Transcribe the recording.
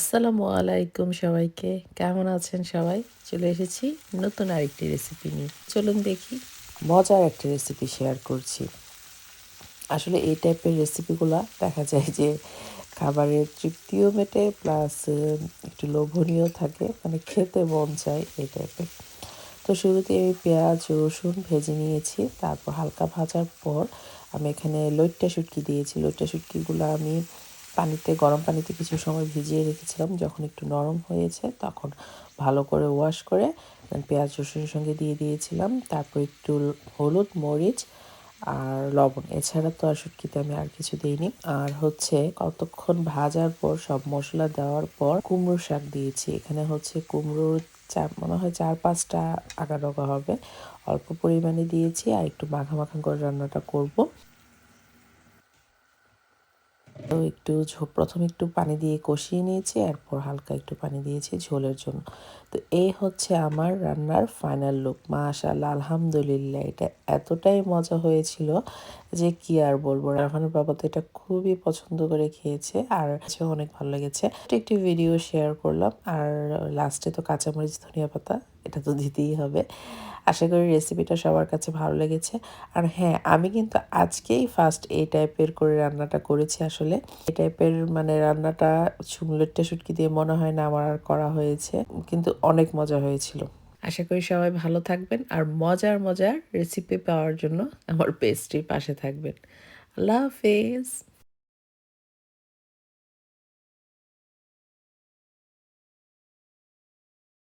আসসালামু আলাইকুম সবাইকে। কেমন আছেন সবাই? চলে এসেছি নতুন আরেকটি রেসিপি নিয়ে। চলুন দেখি। মজার একটা রেসিপি শেয়ার করছি। আসলে এই টাইপের রেসিপিগুলো দেখা যায় যে খাবারের তৃপ্তিও মেটে প্লাস একটু লোভনীয় থাকে। মানে খেতে মন চায় এই টাইপের তো শুরুতে আমি পেঁয়াজ, রসুন ভেজে নিয়েছি। তারপর হালকা ভাজার পর আমি এখানে লইট্টা শুটকি দিয়েছি। লইট্টা শুটকিগুলো আমি পানিতে, গরম পানিতে কিছু সময় ভিজিয়ে রেখেছিলাম। যখন একটু নরম হয়েছে, তখন ভালো করে ওয়াশ করে পেঁয়াজ, রসুনের সঙ্গে দিয়ে দিয়েছিলাম। তারপর একটু হলুদ, মরিচ আর লবণ। এছাড়া তো আর শুটকিতে আমি আর কিছু দিইনি। আর হচ্ছে, কতক্ষণ ভাজার পর সব মশলা দেওয়ার পর কুমড়ো শাক দিয়েছি। এখানে হচ্ছে কুমড়োর চার, মনে হয় চার পাঁচটা ডগা হবে। অল্প পরিমাণে দিয়েছি আর একটু মাখা মাখা করে রান্নাটা করব। তো একটু প্রথমে একটু পানি দিয়ে কষিয়ে নিয়েছি, এরপর হালকা একটু পানি দিয়েছি ঝোলের জন্য। তো এই হচ্ছে আমার রান্নার ফাইনাল লুক মাশাল্লাহ আলহামদুলিল্লাহ, এটা এতটাই মজা হয়েছিল যে কি আর বলব। রাফানের বাবা তো এটা খুবই পছন্দ করে খেয়েছে আর অনেক ভালো লেগেছে। একটি ভিডিও শেয়ার করলাম আর লাস্টে তো কাঁচামরিচ, ধনিয়া পাতা, এটা তো দিতেই হবে। আশা করি রেসিপিটা সবার কাছে ভালো লেগেছে। আর হ্যাঁ আমি কিন্তু আজকেই ফার্স্ট এই টাইপের করে রান্নাটা করেছি আসলে। এই টাইপের মানে রান্নাটা সুমলেটটা শুটকি দিয়ে মনে হয় না আমার আর করা হয়েছে, কিন্তু অনেক মজা হয়েছিল। আশা করি সবাই ভালো থাকবেন আর মজার মজার রেসিপি পাওয়ার জন্য আমার পেস্ট্রি পাশে থাকবেন। আল্লাহ হাফেজ।